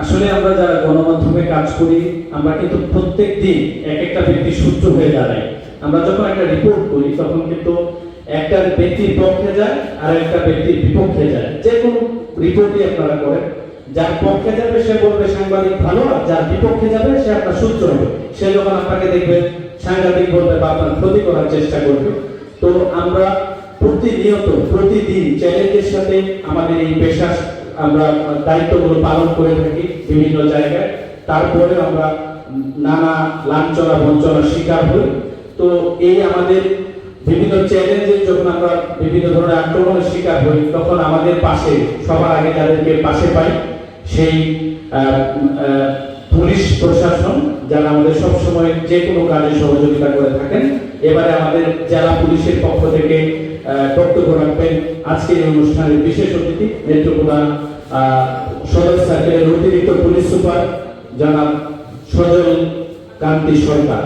আসলে আমরা যারা গণমাধ্যমে কাজ করি, আমরা কিন্তু প্রত্যেক দিন এক একটা ব্যক্তি সূত্র হয়ে দাঁড়াই আমরা যখন একটা রিপোর্ট করি, তখন কিন্তু একটা ব্যক্তির পক্ষে যায়, আর একটা ব্যক্তির বিপক্ষে যায়। যে কোনো রিপোর্টই আপনারা করেন। যার পক্ষে যাবে, সে বলবে, সাংবাদিক ভালো, আর যার বিপক্ষে যাবে, সে আপনার সূত্র হবে। সে যখন আপনাকে দেখবে, সাংবাদিক বলবে বা আপনার ক্ষতি করার চেষ্টা করবে। তো আমরা প্রতিনিয়ত, প্রতিদিন চ্যালেঞ্জের সাথে আমাদের এই পেশা আমরা দায়িত্বগুলো পালন করে থাকি বিভিন্ন জায়গায়। তারপরে আমরা নানা লাঞ্ছনা বঞ্চনার শিকার হই। তো এই আমাদের বিভিন্ন চ্যালেঞ্জের যখন আমরা বিভিন্ন ধরনের আক্রমণের শিকার হই, তখন আমাদের পাশে, সবার আগে যাদেরকে পাশে পাই, সেই পুলিশ প্রশাসন, যারা আমাদের সবসময় যে কোনো কাজে সহযোগিতা করে থাকেন। এবারে আমাদের জেলা পুলিশের পক্ষ থেকে বক্তব্য রাখবেন। আজকের এই অনুষ্ঠানের বিশেষ অতিথি নেত্রকোনা সদর সার্কেলের অতিরিক্ত পুলিশ সুপার, জনাব সজল কান্তি সরকার।